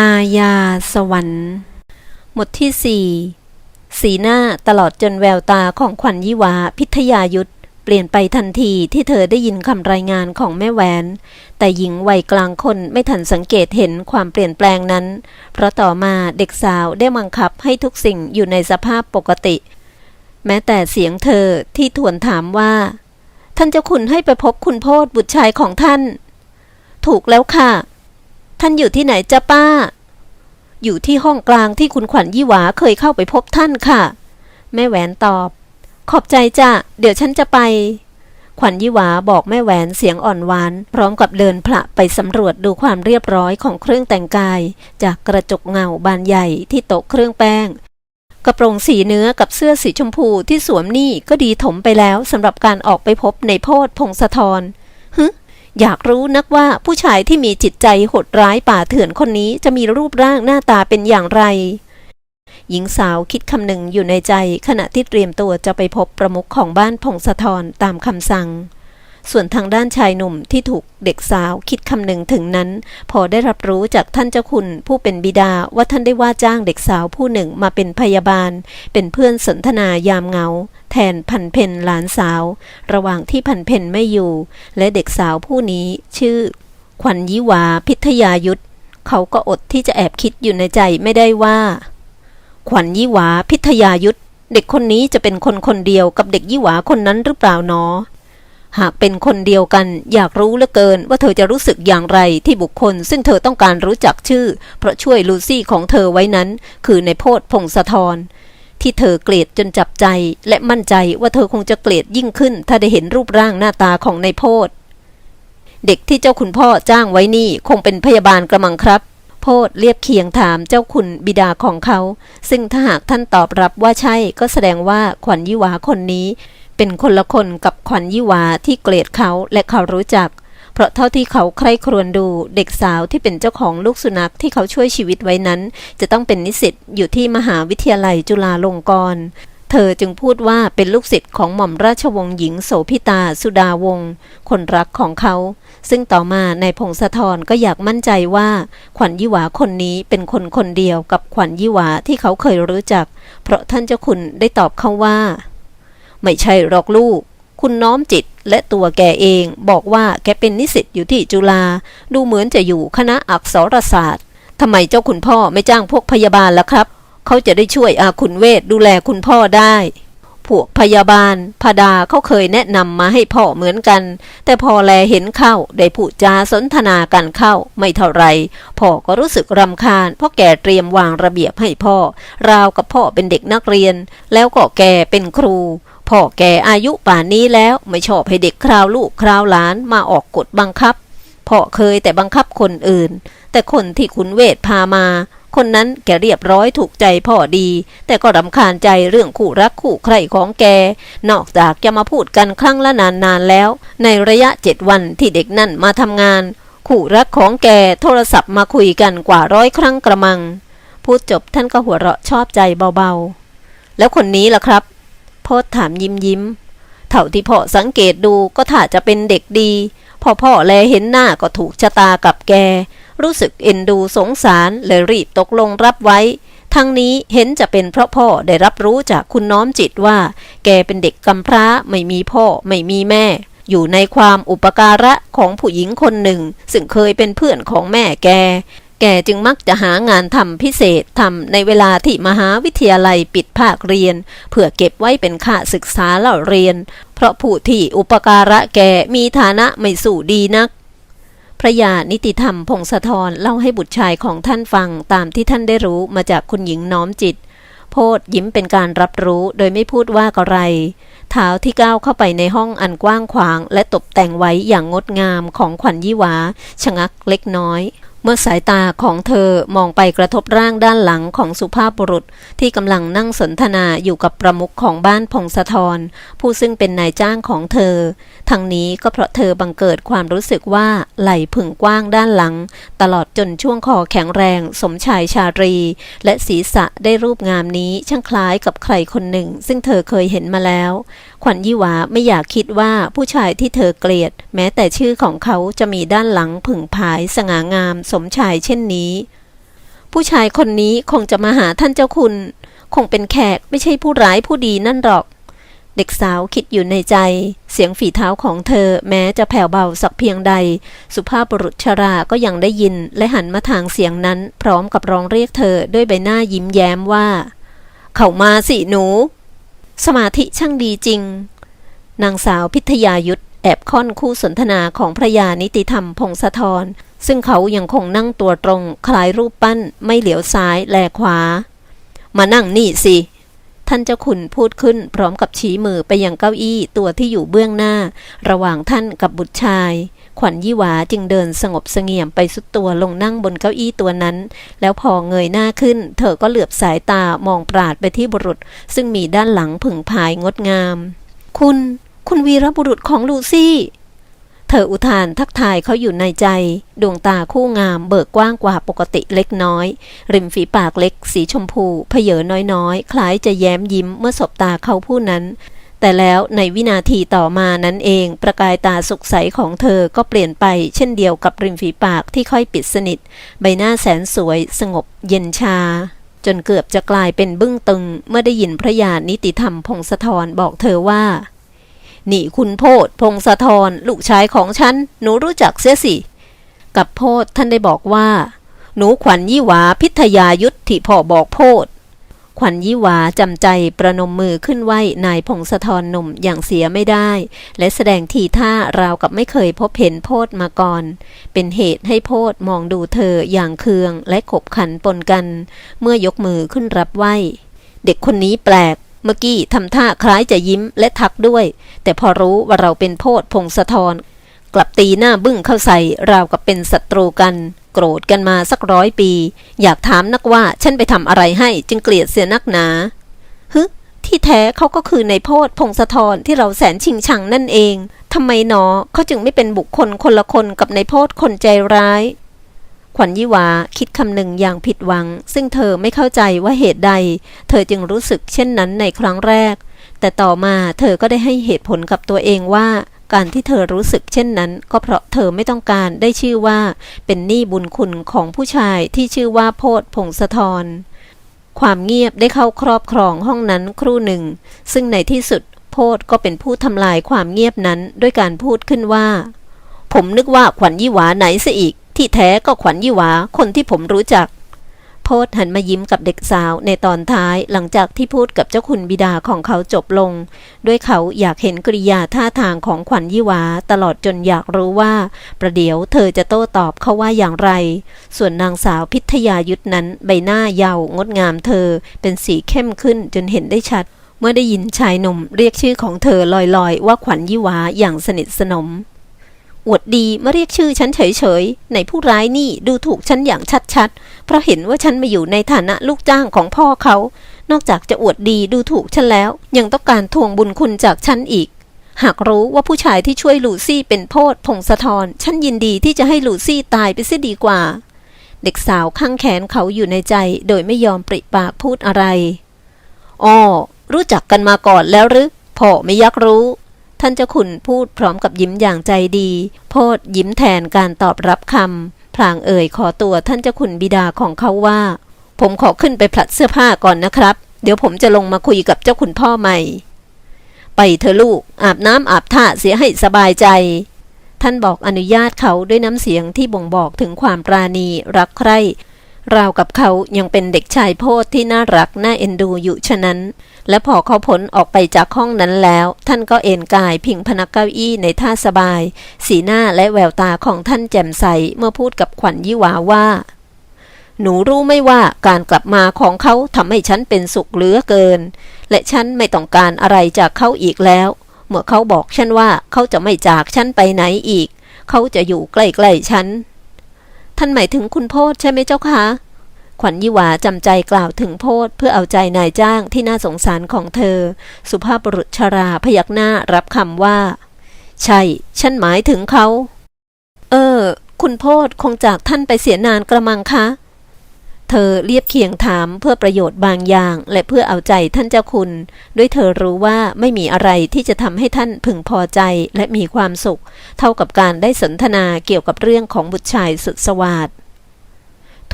อาญาสวรรค์หมดที่สี่สีหน้าตลอดจนแววตาของขวัญยี่หวาพิทยายุทธเปลี่ยนไปทันทีที่เธอได้ยินคำรายงานของแม่แหวน แต่หญิงวัยกลางคนไม่ทันสังเกตเห็นความเปลี่ยนแปลงนั้น เพราะต่อมาเด็กสาวได้บังคับให้ทุกสิ่งอยู่ในสภาพปกติ แม้แต่เสียงเธอที่ทวนถามว่า ท่านเจ้าคุณให้ไปพบคุณโพธบุตรชายของท่าน ถูกแล้วค่ะ ท่านอยู่ที่ไหนจ้าป้า อยู่ที่ห้องกลางที่คุณขวัญยี่หวาเคยเข้าไปพบท่านค่ะ แม่แหวนตอบ ขอบใจจ้ะ เดี๋ยวฉันจะไป ขวัญยี่หวาบอกแม่แหวนเสียงอ่อนหวาน พร้อมกับเดินพละไปสำรวจดูความเรียบร้อยของเครื่องแต่งกาย จากกระจกเงาบานใหญ่ที่โต๊ะเครื่องแป้งกระโปรงสีเนื้อกับเสื้อสีชมพูที่สวมนี่ก็ดีถมไปแล้วสำหรับการออกไปพบในโพธพงศธรฮึ อยากรู้นักว่าผู้ชายที่มีจิตใจโหดร้ายป่าเถื่อนคนนี้จะมีรูปร่างหน้าตาเป็นอย่างไร หญิงสาวคิดคำหนึ่งอยู่ในใจขณะที่เตรียมตัวจะไปพบประมุขของบ้านพงศธรตามคำสั่ง ส่วนทางด้านชายหนุ่มที่ถูกเด็กสาวคิดคำหนึ่งถึงนั้น พอได้รับรู้จากท่านเจ้าคุณผู้เป็นบิดาว่าท่านได้ว่าจ้างเด็กสาวผู้หนึ่งมาเป็นพยาบาล เป็นเพื่อนสนทนายามเงา แทนพันเพนหลานสาว ระหว่างที่พันเพนไม่อยู่ และเด็กสาวผู้นี้ชื่อ ขวัญยิวาพิทยายุทธเขาก็อดที่จะแอบคิดอยู่ในใจไม่ได้ว่า ขวัญยิวาพิทยายุทธเด็กคนนี้จะเป็นคนคนเดียวกับเด็กยิวาคนนั้นหรือเปล่าหนอ หากเป็นคนเดียวกันอยากรู้เหลือเกินว่าเธอจะรู้สึกอย่างไรที่บุคคล ซึ่งเธอต้องการรู้จักชื่อ เพราะช่วยลูซี่ของเธอไว้นั้น คือในโพธพงศธรที่เธอเกลียดจนจับใจ และมั่นใจว่าเธอคงจะเกลียดยิ่งขึ้น ถ้าได้เห็นรูปร่างหน้าตาของในโพธเด็กที่เจ้าคุณพ่อจ้างไว้นี่คงเป็นพยาบาลกระมังครับ โพธเรียบเคียงถามเจ้าคุณบิดาของเขา ซึ่งถ้าหากท่านตอบรับว่าใช่ก็แสดงว่าขวัญยิวาคนนี้ เป็นคนละคนกับขวัญยี่วาที่เกลียดเขาและเขารู้จัก เพราะเท่าที่เขาใคร่ครวญดูเด็กสาวที่เป็นเจ้าของลูกสุนัขที่เขาช่วยชีวิตไว้นั้น จะต้องเป็นนิสิตอยู่ที่มหาวิทยาลัยจุฬาลงกรณ์เธอจึงพูดว่าเป็นลูกศิษย์ของหม่อมราชวงศ์หญิงโสพิตาสุดาวงศ์คนรักของเขา ซึ่งต่อมาในพงศธรก็อยากมั่นใจว่า ขวัญยี่หวาคนนี้เป็นคนคนเดียวกับขวัญยี่หวาที่เขาเคยรู้จัก เพราะท่านเจ้าคุณได้ตอบเขาว่า ไม่ใช่หรอกลูก คุณน้อมจิตและตัวแกเองบอกว่าแกเป็นนิสิตอยู่ที่จุฬาดูเหมือนจะอยู่คณะอักษรศาสตร์ทำไมเจ้าคุณพ่อไม่จ้างพวกพยาบาลล่ะครับ เขาจะได้ช่วยอาคุณเวทดูแลคุณพ่อได้ พวกพยาบาลพดาเขาเคยแนะนำมาให้พ่อเหมือนกัน แต่พอแลเห็นเข้าได้พูดจาสนทนากันเข้าไม่เท่าไรพ่อก็รู้สึกรำคาญเพราะแกเตรียมวางระเบียบให้พ่อ ราวกับพ่อเป็นเด็กนักเรียน แล้วก็แกเป็นครู พ่อแกอายุป่านนี้แล้วไม่ชอบให้เด็กคราวลูกคราวหลานมาออกกฎบังคับพ่อเคยแต่บังคับคนอื่น แต่คนที่คุณเวทพามา คนนั้นแกเรียบร้อยถูกใจพ่อดี แต่ก็รำคาญใจเรื่องคู่รักคู่ใครของแก นอกจากจะมาพูดกันครั้งละนานๆแล้ว ในระยะเจ็ดวันที่เด็กนั่นมาทำงาน คู่รักของแกโทรศัพท์มาคุยกันกว่าร้อยครั้งกระมัง พูดจบท่านก็หัวเราะชอบใจเบาๆ แล้วคนนี้ล่ะครับ โพธถามยิ้มยิ้ม เท่าที่พ่อสังเกตดูก็ถ้าจะเป็นเด็กดี พอพ่อแลเห็นหน้าก็ถูกชะตากับแก รู้สึกเอ็นดูสงสารเลยรีบตกลงรับไว้ ทั้งนี้เห็นจะเป็นเพราะพ่อได้รับรู้จากคุณน้อมจิตว่า แกเป็นเด็กกำพร้าไม่มีพ่อไม่มีแม่อยู่ในความอุปการะของผู้หญิงคนหนึ่ง ซึ่งเคยเป็นเพื่อนของแม่แก แกจึงมักจะหางานทำพิเศษทำในเวลาที่มหาวิทยาลัยปิดภาคเรียน เพื่อเก็บไว้เป็นค่าศึกษาเล่าเรียน เพราะผู้ที่อุปการะแกมีฐานะไม่สู่ดีนักพระยานิติธรรมพงศธรเล่าให้บุตรชายของท่านฟังตามที่ท่านได้รู้มาจากคุณหญิงน้อมจิต โพธยิ้มเป็นการรับรู้โดยไม่พูดว่าอะไรเท้าที่ก้าวเข้าไปในห้องอันกว้างขวาง และตกแต่งไว้อย่างงดงามของขวัญยี่หวาชะงักเล็กน้อย เมื่อสายตาของเธอมองไปกระทบร่างด้านหลังของสุภาพบุรุษที่กำลังนั่งสนทนาอยู่กับประมุขของบ้านพงศธรผู้ซึ่งเป็นนายจ้างของเธอ ทั้งนี้ก็เพราะเธอบังเกิดความรู้สึกว่าไหล่ผึ่งกว้างด้านหลัง ตลอดจนช่วงคอแข็งแรง สมชายชาตรี และศีรษะได้รูปงามนี้ช่างคล้ายกับใครคนหนึ่ง ซึ่งเธอเคยเห็นมาแล้ว ขวัญยี่หวาไม่อยากคิดว่าผู้ชายที่เธอเกลียด แม้แต่ชื่อของเขาจะมีด้านหลังผึ่งผายสง่างามสมชายเช่นนี้ ผู้ชายคนนี้คงจะมาหาท่านเจ้าคุณ คงเป็นแขกไม่ใช่ผู้ร้ายผู้ดีนั่นหรอก เด็กสาวคิดอยู่ในใจ เสียงฝีเท้าของเธอแม้จะแผ่วเบาสักเพียงใด สุภาพบุรุษชราก็ยังได้ยินและหันมาทางเสียงนั้น พร้อมกับร้องเรียกเธอด้วยใบหน้ายิ้มแย้มว่า เข้ามาสิหนู สมาธิช่างดีจริง นางสาวพิทยายุทธแอบค่อนคู่สนทนาของพระยานิติธรรมพงศธรซึ่งเขายังคงนั่งตัวตรง คล้ายรูปปั้น ไม่เหลียวซ้ายแลขวา มานั่งนี่สิ ท่านเจ้าขุนพูดขึ้นพร้อมกับชี้มือไปยังเก้าอี้ตัวที่อยู่เบื้องหน้า ระหว่างท่านกับบุตรชาย ขวัญยี่หวาจึงเดินสงบเสงี่ยมไปสุดตัวลงนั่งบนเก้าอี้ตัวนั้น แล้วพอเงยหน้าขึ้น เธอก็เหลือบสายตามองปราดไปที่บุรุษ ซึ่งมีด้านหลังผึ่งพายงดงาม คุณ คุณวีรบุรุษของลูซี่เธออุทานทักทายเขาอยู่ในใจ ดวงตาคู่งามเบิกกว้างกว่าปกติเล็กน้อย ริมฝีปากเล็ก สีชมพูเพเยอน้อยๆ คล้ายจะแย้มยิ้มเมื่อสบตาเขาผู้นั้น แต่แล้วในวินาทีต่อมานั้นเอง ประกายตาสุขใสของเธอก็เปลี่ยนไป เช่นเดียวกับริมฝีปากที่ค่อยปิดสนิท ใบหน้าแสนสวย สงบ เย็นชา จนเกือบจะกลายเป็นบึ้งตึง เมื่อได้ยินพระยานิติธรรมพงศธรบอกเธอว่านี่คุณโพธพงศธรลูกชายของฉัน หนูรู้จักเสียสิ กับโพธท่านได้บอกว่า หนูขวัญยี่หวาพิทยายุทธที่พ่อบอกโพธ ขวัญยี่หวาจำใจประนมมือขึ้นไหวนายพงศธรหนุ่มอย่างเสียไม่ได้ และแสดงทีท่าราวกับไม่เคยพบเห็นโพธมาก่อน เป็นเหตุให้โพธมองดูเธออย่างเคืองและขบขันปนกัน เมื่อยกมือขึ้นรับไหวเด็กคนนี้แปลกเมื่อกี้ทำท่าคล้ายจะยิ้มและทักด้วย แต่พอรู้ว่าเราเป็นโพธพงศธรกลับตีหน้าบึ้งเข้าใส่ราวกับเป็นศัตรูกัน โกรธกันมาสักร้อยปี อยากถามนักว่าฉันไปทำอะไรให้จึงเกลียดเสียนักหนาฮึที่แท้เขาก็คือในโพธพงศธรที่เราแสนชิงชังนั่นเองทำไมหนอเขาจึงไม่เป็นบุคคลคนละคนกับในโพธคนใจร้าย ขวัญยี่หวาคิดคำหนึ่งอย่างผิดหวัง ซึ่งเธอไม่เข้าใจว่าเหตุใด เธอจึงรู้สึกเช่นนั้นในครั้งแรก แต่ต่อมาเธอก็ได้ให้เหตุผลกับตัวเองว่า การที่เธอรู้สึกเช่นนั้น ก็เพราะเธอไม่ต้องการได้ชื่อว่า เป็นหนี้บุญคุณของผู้ชายที่ชื่อว่าโพธพงศธรความเงียบได้เข้าครอบครองห้องนั้นครู่หนึ่ง ซึ่งในที่สุดโพธก็เป็นผู้ทำลายความเงียบนั้นด้วยการพูดขึ้นว่า ผมนึกว่าขวัญยี่หวาไหนซะอีก ที่แท้ก็ขวัญยี่หวาคนที่ผมรู้จัก โพธหันมายิ้มกับเด็กสาวในตอนท้ายหลังจากที่พูดกับเจ้าคุณบิดาของเขาจบลง ด้วยเขาอยากเห็นกริยาท่าทางของขวัญยี่หวาตลอดจนอยากรู้ว่า ประเดี๋ยวเธอจะโต้ตอบเขาว่าอย่างไร ส่วนนางสาวพิทยายุทธนั้นใบหน้าเยาวงดงามเธอ เป็นสีเข้มขึ้นจนเห็นได้ชัด เมื่อได้ยินชายหนุ่มเรียกชื่อของเธอลอยๆ ว่าขวัญยี่หวาอย่างสนิทสนม อวดดีมาเรียกชื่อฉันเฉยๆในผู้ร้ายนี่ดูถูกฉันอย่างชัดๆ เพราะเห็นว่าฉันมาอยู่ในฐานะลูกจ้างของพ่อเขา นอกจากจะอวดดีดูถูกฉันแล้ว ยังต้องการทวงบุญคุณจากฉันอีก หากรู้ว่าผู้ชายที่ช่วยลูซี่เป็นโพธพงศธรฉันยินดีที่จะให้ลูซี่ตายไปเสียดีกว่า เด็กสาวข้างแขนเขาอยู่ในใจ โดยไม่ยอมปริปากพูดอะไรอ๋อรู้จักกันมาก่อนแล้วหรือพ่อไม่ยักรู้ ท่านเจ้าขุนพูดพร้อมกับยิ้มอย่างใจดี โพดยิ้มแทนการตอบรับคำพลางเอ่ยขอตัวท่านเจ้าขุนบิดาของเขาว่า ผมขอขึ้นไปผลัดเสื้อผ้าก่อนนะครับ เดี๋ยวผมจะลงมาคุยกับเจ้าขุนพ่อใหม่ ไปเถอลูกอาบน้ำอาบท่าเสียให้สบายใจ ท่านบอกอนุญาตเขาด้วยน้ำเสียงที่บ่งบอกถึงความปราณีรักใคร่ ราวกับเขายังเป็นเด็กชายโพธที่น่ารักน่าเอ็นดูอยู่ฉะนั้น และพอเขาพ้นออกไปจากห้องนั้นแล้ว ท่านก็เอนกายพิงพนักเก้าอี้ในท่าสบาย สีหน้าและแววตาของท่านแจ่มใสเมื่อพูดกับขวัญยี่หวาว่า หนูรู้ไม่ว่าการกลับมาของเขาทำให้ฉันเป็นสุขเหลือเกิน และฉันไม่ต้องการอะไรจากเขาอีกแล้ว เมื่อเขาบอกฉันว่าเขาจะไม่จากฉันไปไหนอีก เขาจะอยู่ใกล้ๆฉัน ท่านหมายถึงคุณโพธใช่ไหมเจ้าคะขวัญยี่หวาจำใจกล่าวถึงโพธเพื่อเอาใจนายจ้างที่น่าสงสารของเธอ สุภาพบุรุษชราพยักหน้ารับคำว่า ใช่ ฉันหมายถึงเขา เออ คุณโพธคงจากท่านไปเสียนานกระมังคะ เธอเรียบเคียงถามเพื่อประโยชน์บางอย่าง และเพื่อเอาใจท่านเจ้าคุณ ด้วยเธอรู้ว่าไม่มีอะไรที่จะทำให้ท่านพึงพอใจและมีความสุข เท่ากับการได้สนทนาเกี่ยวกับเรื่องของบุตรชายสุดสวาด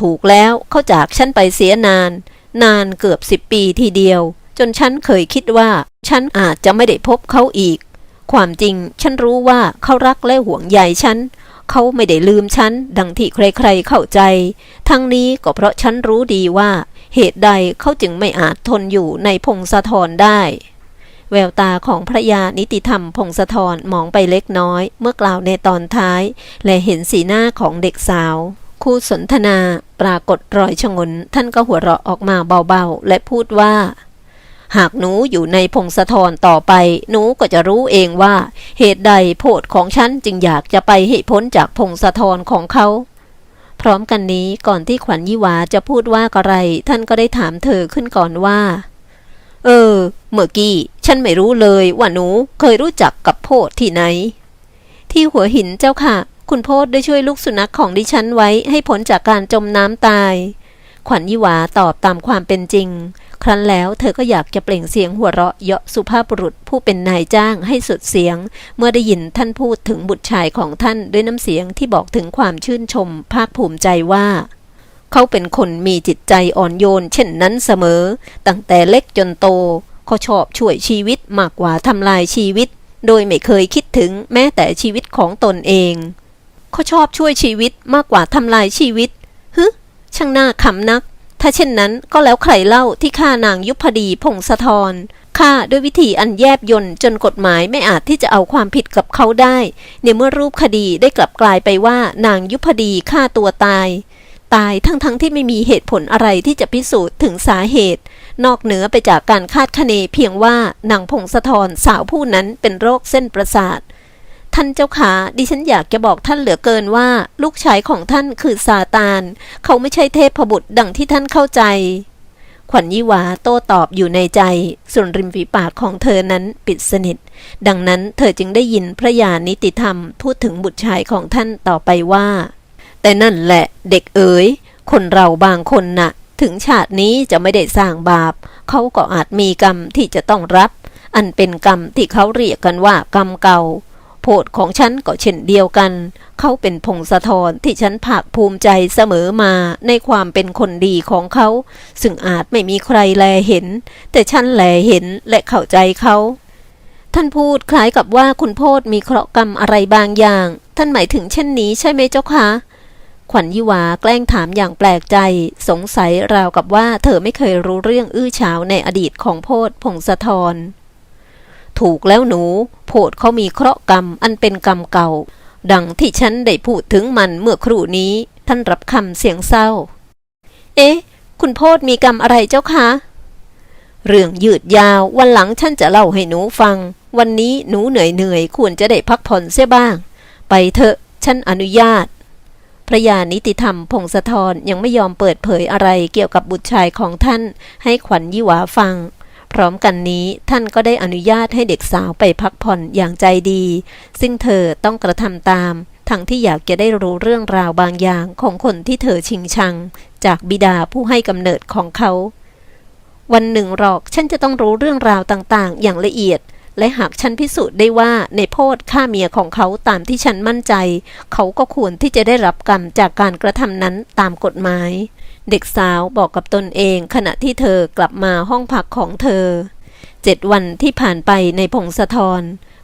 ถูกแล้วเขาจากฉันไปเสียนาน นานเกือบสิบปีทีเดียว จนฉันเคยคิดว่า ฉันอาจจะไม่ได้พบเขาอีก ความจริงฉันรู้ว่าเขารักและห่วงใยฉัน เขาไม่ได้ลืมฉัน ดังที่ใครๆเข้าใจ ทั้งนี้ก็เพราะฉันรู้ดีว่า เหตุใดเขาจึงไม่อาจทนอยู่ในพงศธรได้ แววตาของพระยานิติธรรมพงศธรมองไปเล็กน้อย เมื่อกล่าวในตอนท้าย และเห็นสีหน้าของเด็กสาว คู่สนทนา ปรากฏรอยชงน ท่านก็หัวเราะออกมาเบาๆ และพูดว่า หากหนูอยู่ในพงศธรต่อไป หนูก็จะรู้เองว่า เหตุใดโพดของฉันจึงอยากจะไปให้พ้นจากพงศธรของเขา พร้อมกันนี้ก่อนที่ขวัญยี่หวาจะพูดว่าอะไร ท่านก็ได้ถามเธอขึ้นก่อนว่า เออ เมื่อกี้ ฉันไม่รู้เลยว่าหนูเคยรู้จักกับโพดที่ไหน ที่หัวหินเจ้าค่ะ คุณโพดได้ช่วยลูกสุนัขของดิฉันไว้ให้พ้นจากการจมน้ำตายขวัญยี่วาตอบตามความเป็นจริง ครั้นแล้วเธอก็อยากจะเปล่งเสียงหัวเราะเยาะสุภาพบุรุษผู้เป็นนายจ้างให้สุดเสียง เมื่อได้ยินท่านพูดถึงบุตรชายของท่านด้วยน้ำเสียงที่บอกถึงความชื่นชมภาคภูมิใจว่า เขาเป็นคนมีจิตใจอ่อนโยนเช่นนั้นเสมอ ตั้งแต่เล็กจนโตเขาชอบช่วยชีวิตมากกว่าทำลายชีวิต โดยไม่เคยคิดถึงแม้แต่ชีวิตของตนเองเขาชอบช่วยชีวิตมากกว่าทำลายชีวิตฮึช่างน่าขำนัก ถ้าเช่นนั้นก็แล้วใครเล่าที่ฆ่านางยุพดีพงศธรฆ่าด้วยวิธีอันแยบยนต์จนกฎหมายไม่อาจที่จะเอาความผิดกับเขาได้ ในเมื่อรูปคดีได้กลับกลายไปว่านางยุพดีฆ่าตัวตาย ตายทั้งๆทที่ไม่มีเหตุผลอะไรที่จะพิสูจน์ถึงสาเหตุ นอกเหนือไปจากการคาดคะเนเพียงว่านางพงศธรสาวผู้นั้นเป็นโรคเส้นประสาท ท่านเจ้าขาดิฉันอยากจะบอกท่านเหลือเกินว่า ลูกชายของท่านคือซาตาน เขาไม่ใช่เทพบุตรดังที่ท่านเข้าใจ ขวัญยี่หวาโต้ตอบอยู่ในใจ ส่วนริมฝีปากของเธอนั้นปิดสนิท ดังนั้นเธอจึงได้ยินพระยานิติธรรมพูดถึงบุตรชายของท่านต่อไปว่า แต่นั่นแหละเด็กเอ๋ย คนเราบางคนน่ะ ถึงชาตินี้จะไม่ได้สร้างบาป เขาก็อาจมีกรรมที่จะต้องรับ อันเป็นกรรมที่เขาเรียกกันว่ากรรมเก่า พดของฉันก็เช่นเดียวกัน เขาเป็นพงศธรที่ฉันภาคภูมิใจเสมอมาในความเป็นคนดีของเขา ซึ่งอาจไม่มีใครแลเห็น แต่ฉันแลเห็นและเข้าใจเขาท่านพูดคล้ายกับว่าคุณโพดมีเคราะห์กรรมอะไรบางอย่าง ท่านหมายถึงเช่นนี้ใช่ไหมเจ้าคะ ขวัญยี่หวาแกล้งถามอย่างแปลกใจ สงสัยราวกับว่าเธอไม่เคยรู้เรื่องอื้อฉาวในอดีตของโพดพงศธร ถูกแล้วหนู โพดเขามีเคราะห์กรรมอันเป็นกรรมเก่า ดังที่ฉันได้พูดถึงมันเมื่อครู่นี้ ท่านรับคำเสียงเศร้า เอ๊ะ คุณโพดมีกรรมอะไรเจ้าคะเรื่องยืดยาววันหลังฉันจะเล่าให้หนูฟัง วันนี้หนูเหนื่อยเหนื่อยควรจะได้พักผ่อนเสียบ้าง ไปเถอะ ฉันอนุญาต พระยานิติธรรมพงศธรยังไม่ยอมเปิดเผยอะไรเกี่ยวกับบุตรชายของท่าน ให้ขวัญยี่หวาฟัง พร้อมกันนี้ท่านก็ได้อนุญาตให้เด็กสาวไปพักผ่อนอย่างใจดี ซึ่งเธอต้องกระทำตาม ทั้งที่อยากจะได้รู้เรื่องราวบางอย่างของคนที่เธอชิงชัง จากบิดาผู้ให้กำเนิดของเขา วันหนึ่งหรอกฉันจะต้องรู้เรื่องราวต่างๆ อย่างละเอียด และหากฉันพิสูจน์ได้ว่าในโพดฆ่าเมียของเขาตามที่ฉันมั่นใจ เขาก็ควรที่จะได้รับกรรมจากการกระทำนั้นตามกฎหมาย เด็กสาวบอกกับตนเองขณะที่เธอกลับมาห้องพักของเธอ เจ็ดวันที่ผ่านไปในพงศธร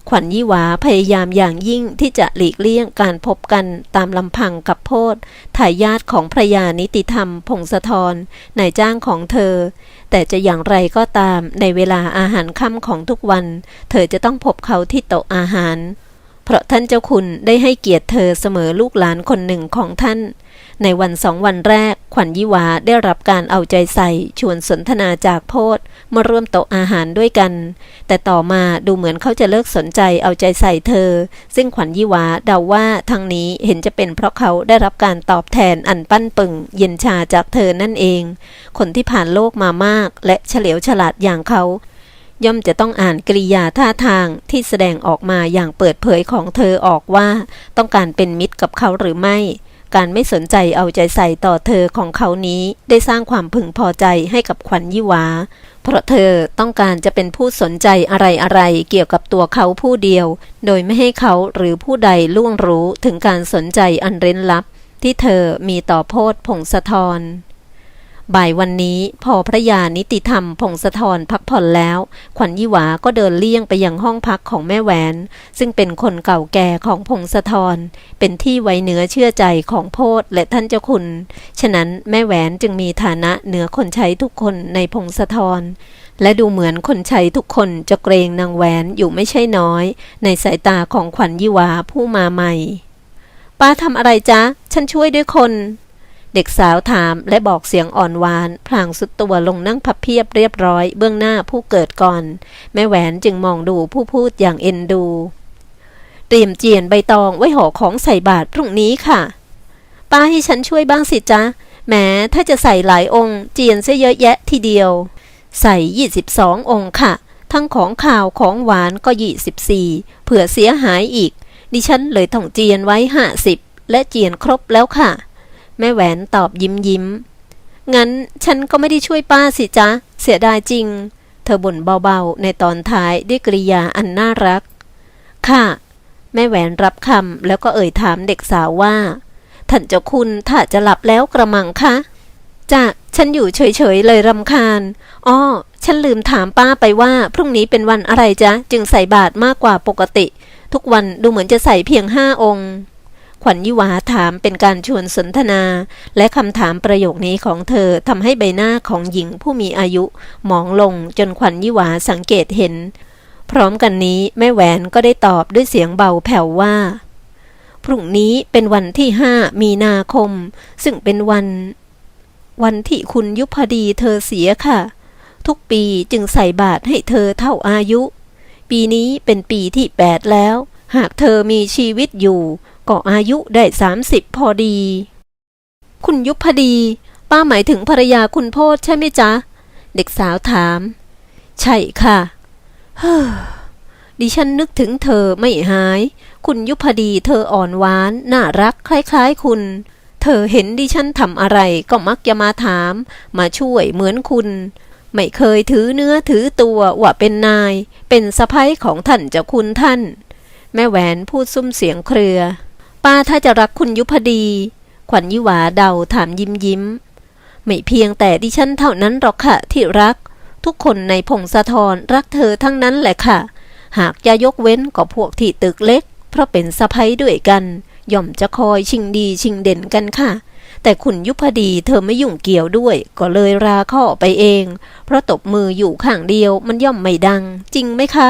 ขวัญยี่หวาพยายามอย่างยิ่งที่จะหลีกเลี่ยงการพบกันตามลำพังกับโพดทายาทของพระยานิติธรรมพงศธรนายจ้างของเธอ แต่จะอย่างไรก็ตามในเวลาอาหารค่ำของทุกวัน เธอจะต้องพบเขาที่โต๊ะอาหาร เพราะท่านเจ้าคุณได้ให้เกียรติเธอเสมอลูกหลานคนหนึ่งของท่าน ในวันสองวันแรก ขวัญยี่หวาได้รับการเอาใจใส่ ชวนสนทนาจากโพดมาร่วมโต๊ะอาหารด้วยกัน แต่ต่อมาดูเหมือนเขาจะเลิกสนใจเอาใจใส่เธอ ซึ่งขวัญยี่หวาเดาว่าทางนี้เห็นจะเป็นเพราะเขาได้รับการตอบแทนอันปั้นปึงเย็นชาจากเธอนั่นเอง คนที่ผ่านโลกมามาก และเฉลียวฉลาดอย่างเขาย่อมจะต้องอ่านกริยาท่าทางที่แสดงออกมาอย่างเปิดเผยของเธอออกว่า ต้องการเป็นมิตรกับเขาหรือไม่ การไม่สนใจเอาใจใส่ต่อเธอของเขานี้ ได้สร้างความพึงพอใจให้กับขวัญยี่หวา เพราะเธอต้องการจะเป็นผู้สนใจอะไรๆเกี่ยวกับตัวเขาผู้เดียว โดยไม่ให้เขาหรือผู้ใดล่วงรู้ถึงการสนใจอันเร้นลับ ที่เธอมีต่อโพธพงศธร บ่ายวันนี้พอพระยานิติธรรมพงศธรพักผ่อนแล้ว ขวัญยี่หวาก็เดินเลี่ยงไปยังห้องพักของแม่แหวน ซึ่งเป็นคนเก่าแก่ของพงศธรเป็นที่ไว้เนื้อเชื่อใจของโพธและท่านเจ้าคุณ ฉะนั้นแม่แหวนจึงมีฐานะเหนือคนใช้ทุกคนในพงศธรและดูเหมือนคนใช้ทุกคนจะเกรงนางแหวนอยู่ไม่ใช่น้อย ในสายตาของขวัญยี่หวาผู้มาใหม่ ป้าทำอะไรจ๊ะ ฉันช่วยด้วยคน เด็กสาวถามและบอกเสียงอ่อนหวาน พลางสุดตัวลงนั่งพับเพียบเรียบร้อย เบื้องหน้าผู้เกิดก่อน แม่แหวนจึงมองดูผู้พูดอย่างเอ็นดู เตรียมเจียนใบตองไว้ห่อของใส่บาตรพรุ่งนี้ค่ะ ป้าให้ฉันช่วยบ้างสิจ๊ะแหม้ถ้าจะใส่หลายองค์ เจียนซะเยอะแยะทีเดียว ใส่ 22 องค์ค่ะ ทั้งของข่าวของหวานก็ 24 เผื่อเสียหายอีก ดิฉันเลยต้องเจียนไว้ 50 และเจียนครบแล้วค่ะ แม่แหวนตอบยิ้มยิ้ม งั้นฉันก็ไม่ได้ช่วยป้าสิจ๊ะ เสียดายจริง เธอบ่นเบาๆ ในตอนท้ายด้วยกริยาอันน่ารัก ค่ะ แม่แหวนรับคำแล้วก็เอ่ยถามเด็กสาวว่า ท่านเจ้าคุณถ้าจะหลับแล้วกระมังคะจ้ะฉันอยู่เฉยๆเลยรำคาญ อ้อ ฉันลืมถามป้าไปว่า พรุ่งนี้เป็นวันอะไรจ๊ะ จึงใส่บาตรมากกว่าปกติ ทุกวันดูเหมือนจะใส่เพียงห้าองค์ ขวัญยี่หวาถามเป็นการชวนสนทนา และคำถามประโยคนี้ของเธอทำให้ใบหน้าของหญิงผู้มีอายุหมองลงจนขวัญยี่หวาสังเกตเห็น พร้อมกันนี้แม่แหวนก็ได้ตอบด้วยเสียงเบาแผ่วว่า พรุ่งนี้เป็นวันที่ห้ามีนาคม ซึ่งเป็นวัน วันที่คุณยุพดีเธอเสียค่ะ ทุกปีจึงใส่บาตรให้เธอเท่าอายุ ปีนี้เป็นปีที่แปดแล้ว หากเธอมีชีวิตอยู่ ก็อายุได้สามสิบพอดี คุณยุพดี ป้าหมายถึงภรรยาคุณโพธใช่ไหมจ๊ะ เด็กสาวถาม ใช่ค่ะ เฮ้อ ดิฉันนึกถึงเธอไม่หาย คุณยุพดีเธออ่อนหวาน น่ารักคล้าย ๆ คุณ เธอเห็นดิฉันทำอะไรก็มักจะมาถาม มาช่วยเหมือนคุณไม่เคยถือเนื้อถือตัวว่าเป็นนาย เป็นสะพ้ยของท่านเจ้าคุณท่าน แม่แหวนพูดซุ้มเสียงเครือ ป้าถ้าจะรักคุณยุพดี ขวัญยิหวาเดาถามยิ้มยิ้ม ไม่เพียงแต่ดิฉันเท่านั้นหรอกค่ะที่รัก ทุกคนในพงศธรรักเธอทั้งนั้นแหละค่ะ หากจะยกเว้นก็พวกที่ตึกเล็ก เพราะเป็นสะพ้ยด้วยกัน ย่อมจะคอยชิงดีชิงเด่นกันค่ะ แต่คุณยุพดีเธอไม่ยุ่งเกี่ยวด้วย ก็เลยราข้อไปเอง เพราะตบมืออยู่ข้างเดียวมันย่อมไม่ดัง จริงไหมคะ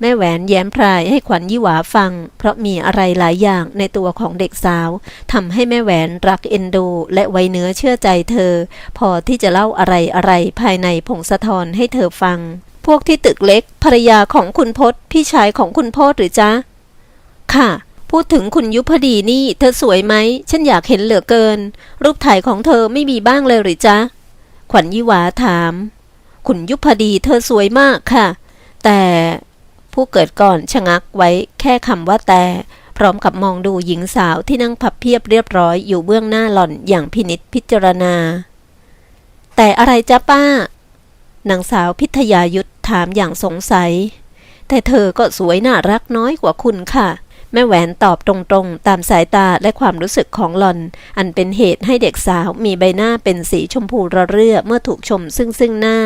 แม่แหวนแย้มพรายให้ขวัญยี่หวาฟัง เพราะมีอะไรหลายอย่างในตัวของเด็กสาวทำให้แม่แหวนรักเอ็นดูและไว้เนื้อเชื่อใจเธอ พอที่จะเล่าอะไรอะไรภายในพงศธรให้เธอฟัง พวกที่ตึกเล็กภรรยาของคุณพศพี่ชายของคุณพศหรือจ๊ะ ค่ะ พูดถึงคุณยุพดีนี่เธอสวยไหม ฉันอยากเห็นเหลือเกิน รูปถ่ายของเธอไม่มีบ้างเลยหรือจ๊ะ ขวัญยี่หวาถาม คุณยุพดีเธอสวยมากค่ะ แต่ ผู้เกิดก่อนชะงักไว้แค่คำว่าแต่ พร้อมกับมองดูหญิงสาวที่นั่งพับเพียบเรียบร้อยอยู่เบื้องหน้าหล่อนอย่างพินิษพิจารณา แต่อะไรจ๊ะป้านางสาวพิทยายุทธถามอย่างสงสัย แต่เธอก็สวยน่ารักน้อยกว่าคุณค่ะแม่แหวนตอบตรงๆ ตามสายตาและความรู้สึกของหล่อน อันเป็นเหตุให้เด็กสาวมีใบหน้าเป็นสีชมพูระเรื่อเมื่อถูกชมซึ่งซึ่งหน้า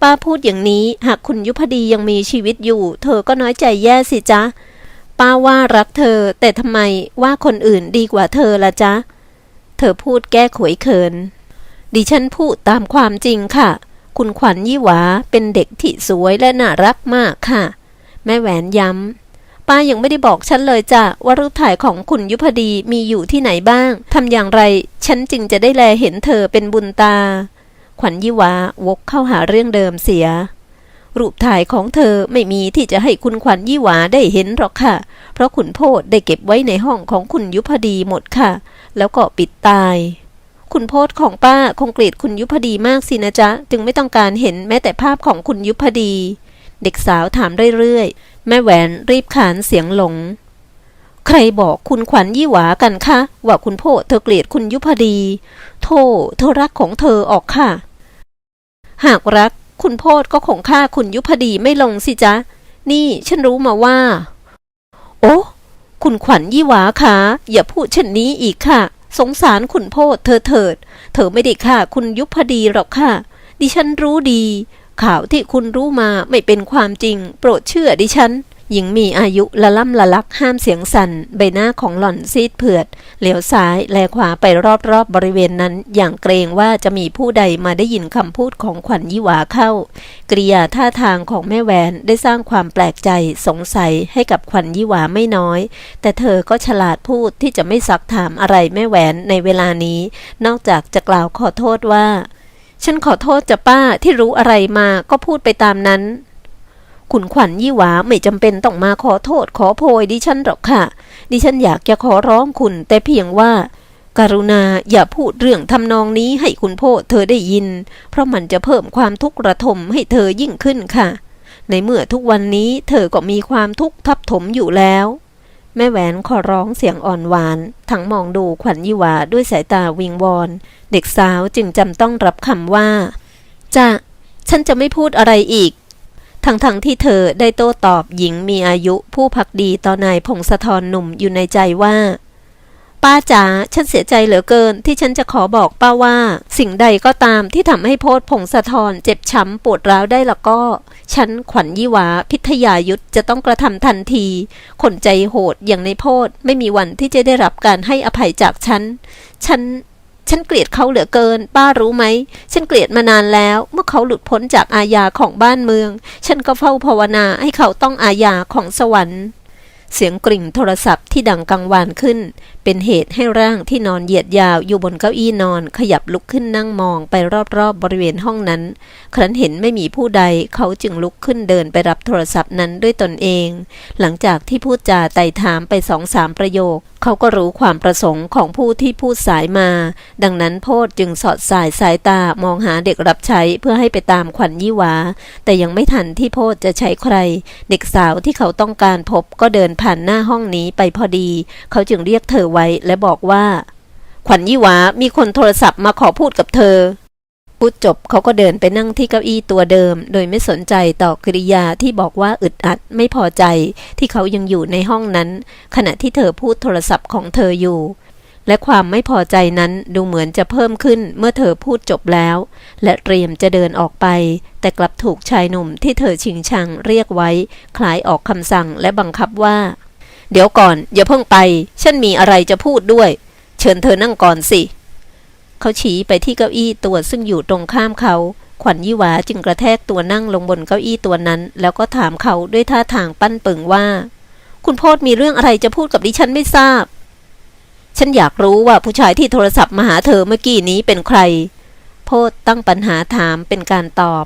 ป้าพูดอย่างนี้หากคุณยุพดียังมีชีวิตอยู่ เธอก็น้อยใจแย่สิจ๊ะ ป้าว่ารักเธอ แต่ทำไมว่าคนอื่นดีกว่าเธอละจ๊ะ เธอพูดแก้ขวยเขิน ดิฉันพูดตามความจริงค่ะ คุณขวัญยี่หวาเป็นเด็กที่สวยและน่ารักมากค่ะ แม่แหวนย้ำป้ายังไม่ได้บอกฉันเลยจ้ะว่ารูปถ่ายของคุณยุพดีมีอยู่ที่ไหนบ้าง ทำอย่างไร ฉันจึงจะได้แลเห็นเธอเป็นบุญตา ขวัญยี่หวาวกเข้าหาเรื่องเดิมเสีย รูปถ่ายของเธอไม่มีที่จะให้คุณขวัญยี่หวาได้เห็นหรอกค่ะ เพราะขุนโพธได้เก็บไว้ในห้องของคุณยุพดีหมดค่ะ แล้วก็ปิดตาย คุณโพธของป้าคงเกลียดคุณยุพดีมากสินะจ๊ะ จึงไม่ต้องการเห็นแม้แต่ภาพของคุณยุพดี เด็กสาวถามเรื่อยๆ แม่แหวนรีบขานเสียงหลง ใครบอกคุณขวัญยี่หวากันคะว่าคุณโพธเธอเกลียดคุณยุพดีโธ่เธอรักของเธอออกค่ะ หากรักคุณโพธก็คงฆ่าคุณยุพดีไม่ลงสิจ๊ะ นี่ฉันรู้มาว่า โอ้คุณขวัญยี่หวาคะอย่าพูดเช่นนี้อีกค่ะ สงสารคุณโพธเธอเถิด เธอไม่ได้ฆ่าคุณยุพดีหรอกค่ะ ดิฉันรู้ดี ข่าวที่คุณรู้มาไม่เป็นความจริง โปรดเชื่อดิฉัน หญิงมีอายุละล่ำละลักห้ามเสียงสั่น ใบหน้าของหล่อนซีดเผือด เหลียวซ้าย แลขวาไปรอบๆบบริเวณนั้น อย่างเกรงว่าจะมีผู้ใดมาได้ยินคำพูดของขวัญยี่หวาเข้า กริยาท่าทางของแม่แหวนได้สร้างความแปลกใจสงสัยให้กับขวัญยี่หวาไม่น้อย แต่เธอก็ฉลาดพูดที่จะไม่ซักถามอะไรแม่แหวนในเวลานี้ นอกจากจะกล่าวขอโทษว่า ฉันขอโทษจ้ะป้าที่รู้อะไรมาก็พูดไปตามนั้น คุณขวัญยี่หวาไม่จำเป็นต้องมาขอโทษขอโพยดิฉันหรอกค่ะ ดิฉันอยากจะขอร้องคุณแต่เพียงว่าการุณาอย่าพูดเรื่องทำนองนี้ให้คุณโพเธอได้ยิน เพราะมันจะเพิ่มความทุกข์ระทมให้เธอยิ่งขึ้นค่ะ ในเมื่อทุกวันนี้เธอก็มีความทุกข์ทับถมอยู่แล้ว แม่แหวนขอร้องเสียงอ่อนหวาน ทั้งมองดูขวัญยี่หวาด้วยสายตาวิงวอน เด็กสาวจึงจำต้องรับคำว่า จะ ฉันจะไม่พูดอะไรอีก ทั้งๆทที่เธอได้โต้ตอบหญิงมีอายุผู้พักดีต่อนายพงศธรหนุ่มอยู่ในใจว่า ป้าจ๋าฉันเสียใจเหลือเกินที่ฉันจะขอบอกป้าว่า สิ่งใดก็ตามที่ทำให้โพธพงศธรเจ็บช้ำปวดร้าวได้ละก็ ฉันขวัญยี่หวาพิทยายุทธจะต้องกระทำทันที คนใจโหดอย่างในโพธไม่มีวันที่จะได้รับการให้อภัยจากฉัน ฉัน ฉันเกลียดเขาเหลือเกิน ป้ารู้ไหม ฉันเกลียดมานานแล้ว เมื่อเขาหลุดพ้นจากอาญาของบ้านเมือง ฉันก็เฝ้าภาวนาให้เขาต้องอาญาของสวรรค์ เสียงกริ่งโทรศัพท์ที่ดังกังวานขึ้น เป็นเหตุให้ร่างที่นอนเหยียดยาวอยู่บนเก้าอี้นอนขยับลุกขึ้นนั่งมองไปรอบๆบบริเวณห้องนั้น ครั้นเห็นไม่มีผู้ใดเขาจึงลุกขึ้นเดินไปรับโทรศัพท์นั้นด้วยตนเอง หลังจากที่พูดจาไต่ถามไปสองสามประโยค เขาก็รู้ความประสงค์ของผู้ที่พูดสายมา ดังนั้นโพดจึงสอดสายสายตามองหาเด็กรับใช้เพื่อให้ไปตามขวัญยี่หวา แต่ยังไม่ทันที่โพดจะใช้ใคร เด็กสาวที่เขาต้องการพบก็เดินผ่านหน้าห้องนี้ไปพอดี เขาจึงเรียกเธอไว้และบอกว่า ขวัญยี่หวา มีคนโทรศัพท์มาขอพูดกับเธอ พูดจบเขาก็เดินไปนั่งที่เก้าอี้ตัวเดิม โดยไม่สนใจต่อกริยาที่บอกว่าอึดอัดไม่พอใจ ที่เขายังอยู่ในห้องนั้น ขณะที่เธอพูดโทรศัพท์ของเธออยู่และความไม่พอใจนั้นดูเหมือนจะเพิ่มขึ้นเมื่อเธอพูดจบแล้ว และเตรียมจะเดินออกไป แต่กลับถูกชายหนุ่มที่เธอชิงชังเรียกไว้ คล้ายออกคำสั่งและบังคับว่า เดี๋ยวก่อน อย่าเพิ่งไป ฉันมีอะไรจะพูดด้วย เชิญเธอนั่งก่อนสิ เขาชี้ไปที่เก้าอี้ตัวซึ่งอยู่ตรงข้ามเขา ขวัญยี่หวาจึงกระแทกตัวนั่งลงบนเก้าอี้ตัวนั้น แล้วก็ถามเขาด้วยท่าทางปั้นปึงว่า คุณโพธมีเรื่องอะไรจะพูดกับดิฉันไม่ทราบ ฉันอยากรู้ว่าผู้ชายที่โทรศัพท์มาหาเธอเมื่อกี้นี้เป็นใคร โพธตั้งปัญหาถามเป็นการตอบ